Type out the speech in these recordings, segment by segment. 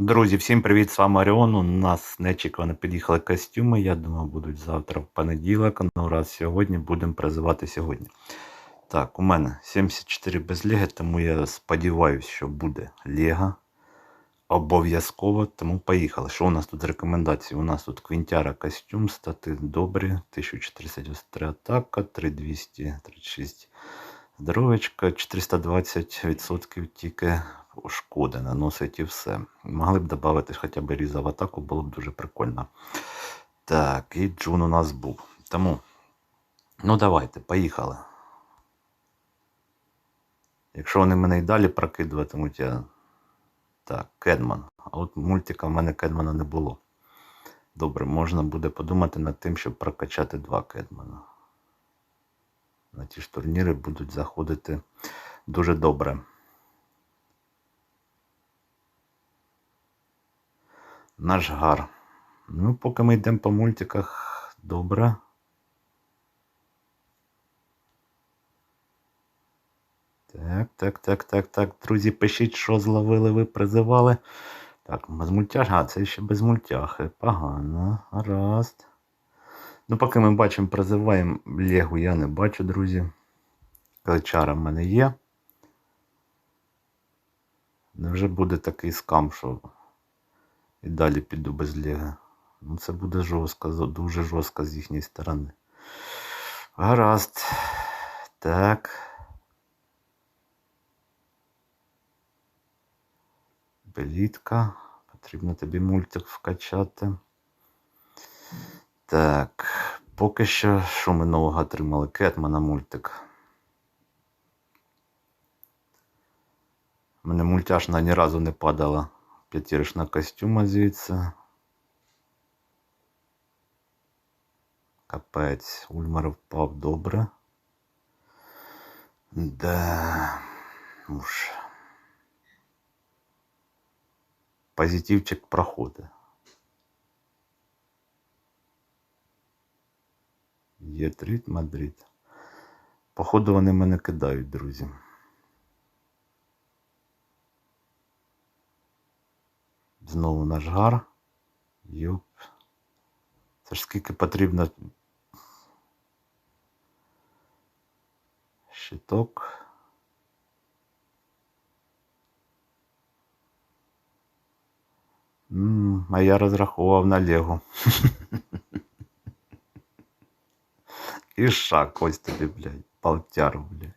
Друзі, всім привіт! З вами Оріон. У нас неочікувано під'їхали костюми. Я думаю, будуть завтра в понеділок. Ну раз сьогодні будемо призивати сьогодні. Так, у мене 74 без Леги, тому я сподіваюся, що буде Лего. Обов'язково, тому поїхали. Що у нас тут з рекомендацій? У нас тут Квінтяра костюм, стати добрі, 1493 атака, 3236 здоровечка, 420% тільки шкоди наносить і все. Могли б додати хоча б різа в атаку, було б дуже прикольно. Так, і Джун у нас був. Тому, ну давайте, поїхали. Якщо вони мене і далі прокидуватимуть, я. Так, Кедман. А от мультика в мене Кедмана не було. Добре, можна буде подумати над тим, щоб прокачати два Кедмана. На ті ж турніри будуть заходити дуже добре. Наш гар. Ну, поки ми йдемо по мультиках, добре. Так, так, так, так, так. Друзі, пишіть, що зловили, ви призивали. Так, без мультяж. А, це ще без мультяхи. Погано. Гаразд. Ну, поки ми бачимо, призиваємо Легу, я не бачу, друзі. Клечара в мене є. Невже буде такий скам, що і далі піду без Лега. Ну, це буде жорстко, дуже жорстко з їхньої сторони. Гаразд. Так. Белітка. Потрібно тобі мультик вкачати. Так. Поки що, що ми нового отримали? Кетмана мультик. У мене мультяшна ні разу не падала п'ятіришна костюма звідси. Капець, Ульмар впав добре. Да. Уж. Позитивчик проходить. Є Мадрид. Походу вони мене кидають, друзі. Знову наш гар. Йоп. Це ж скільки потрібно. Щиток. М, а я розраховував на Лего. І шаг ось тобі, блядь, полтяр, блядь.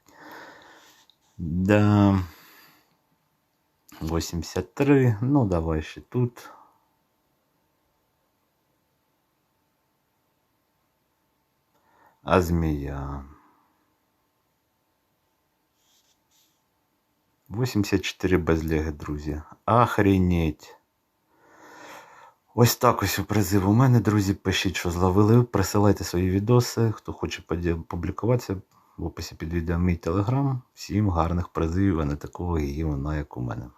Да. 83. Ну, давай ще тут. А змея. 84 без леги, друзі. Охренеть. Ось так ось у призив у мене, друзі. Пишіть, що зловили. Присилайте свої відоси. Хто хоче публікуватися в описі під відео мій телеграм. Всім гарних призивів, а не такого гівна, як у мене.